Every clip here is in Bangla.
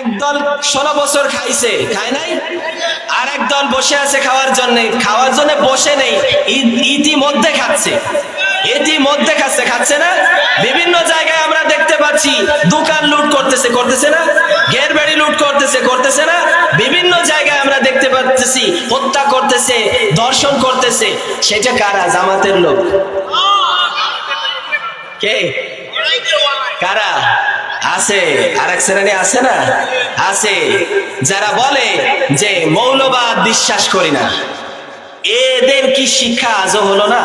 একদল ষোলো বছর খাইছে, খায় নাই? আর একদল বসে আছে খাওয়ার জন্য খাওয়ার জন্য বসে নেই ইতিমধ্যে খাচ্ছে। ইতিমধ্যে খাচ্ছে খাচ্ছে না? বিভিন্ন জায়গায় আমরা দেখতে পাচ্ছি, দোকান লুট করতেছে করতেছে না? ঘের বাড়ি লুট করতেছে করতেছে না? বিভিন্ন জায়গায় আমরা দেখতে পাচ্ছি, হত্যা করতেছে দর্শন করতেছে। সেটা কারা? জামাতের লোক। কে? কারা? আছে আর এক শ্রেণি আছে না? আছে। যারা বলে যে মৌলবাদ বিশ্বাস করি না, এদের কি শিক্ষা আজও হলো না?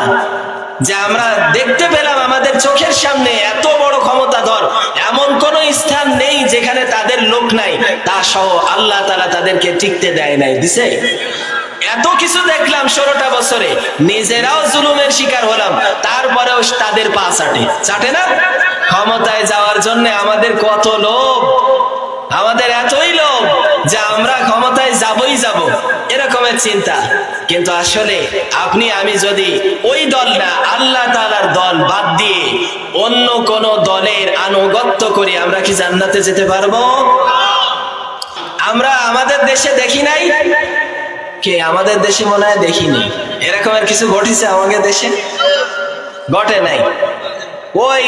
যে আমরা দেখতে পেলাম আমাদের চোখের সামনে এত বড় ক্ষমতাধর এমন কোন স্থান নেই যেখানে তাদের লোক নাই, তা সহ আল্লাহ তালা তাদেরকে টিকতে দেয় নাই, দিছে? এত কিছু দেখলাম ষোলোটা বছরে, নিজেরাও জুলুমের শিকার হলাম, তারপরেও তাদের পা চাটে। চাটে না? ক্ষমতায় যাওয়ার জন্য আমাদের কত লোভ? আমাদের এতই লোভ যে আমরা ক্ষমতায় যাবই যাব। এরকমের চিন্তা। কিন্তু আসলে আপনি, আমি যদি ওই দল না, আল্লাহ তালার দল বাদ দিয়ে অন্য কোন দলের আনুগত্য করি, আমরা কি জান্নাতে যেতে পারব? আমরা আমাদের দেশে দেখি নাই? কে আমাদের দেশে মনে হয় দেখিনি। এরকমের কিছু ঘটেছে আমাদের দেশে? ঘটে নাই। ওই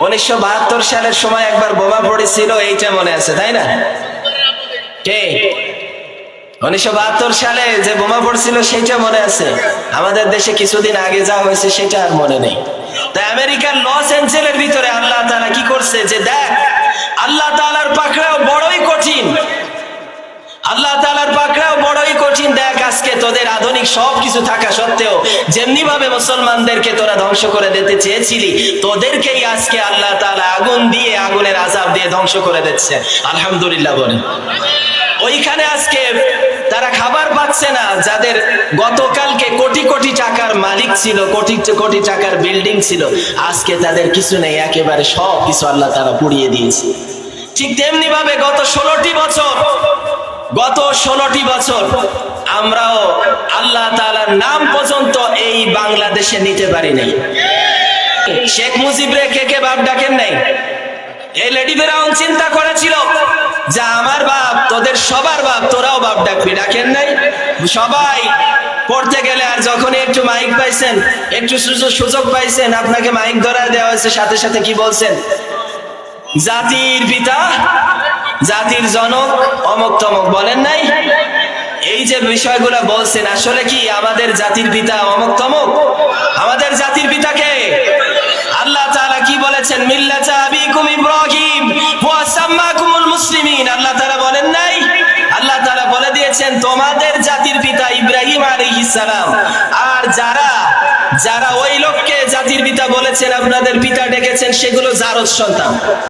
উনিশশো বাহাত্তর সালের সময় একবার বোমা পড়েছিল, এইটা মনে আছে, তাই না? কে? উনিশশো বাহাত্তর সালে যে বোমা পড়ছিল মনে আছে? আমাদের দেশে কিছুদিন আগে যা হয়েছে, সেটা আর মনে নেই। তাই আমেরিকার লস এঞ্জেলের ভিতরে আল্লাহ তাআলা কি করছে? যে দেখ, আল্লাহ তাআলার পাকড়াও বড়ই কঠিন। আল্লাহ তালার পাকড়াও বড়ই আজকে তোদের আধুনিক সব কিছু থাকা সত্ত্বেও যেমনি ভাবে মুসলমানদেরকে তোরা ধ্বংস করে দিতে চেয়েছিলি, তোদেরকেই আজকে আল্লাহ তালা আগুন দিয়ে আগুনের আজাব দিয়ে ধ্বংস করে দিচ্ছে। আলহামদুলিল্লাহ বলে। ওইখানে আজকে তারা খাবার পাচ্ছে না, যাদের গতকালকে কোটি কোটি টাকার মালিক ছিল, কোটি কোটি টাকার বিল্ডিং ছিল, আজকে তাদের কিছু নেই, একেবারে সব কিছু আল্লাহ তারা পুড়িয়ে দিয়েছে। ঠিক তেমনি ভাবে গত ষোলোটি বছর, গত ষোলোটি বছর আমরাও আল্লাহ তালার নাম পর্যন্ত এই বাংলাদেশে নিতে পারি নাই। শেখ মুজিবরে কে কে বাপ ডাকেন নাই? এই লেডি ফেরাউন চিন্তা করেছিল যে আমার বাপ, তোদের সবার বাপ, তোরাও বাপ ডাকবি, ডাকেন নাই? সবাই পড়তে গেলে আর যখন একটু মাইক পাইছেন, একটু সুযোগ সুযোগ পাইছেন, আপনাকে মাইক ধরা দেওয়া হয়েছে, সাথে সাথে কি বলছেন? জাতির পিতা, জাতির জনক, অমক তমক বলেন নাই? এই যে বিষয়গুলো বলছেন, আসলে কি আমাদের জাতির পিতা অমক তমক? আমাদের জাতির পিতাকে আল্লাহ তাআলা কি বলেছেন? মিল্লাতা আবিকুম ইব্রাহিম ওয়া সাম্মাকুমুল মুসলিমিন। আল্লাহ তাআলা বলেন নাই? আল্লাহ তাআলা বলে দিয়েছেন, তোমাদের জাতির পিতা ইব্রাহিম আলাইহিস সালাম। আর যারা যারা ওই লোককে জাতির পিতা বলেছেন, আপনাদের পিতা ডেকেছেন, সেগুলো জারজ সন্তান।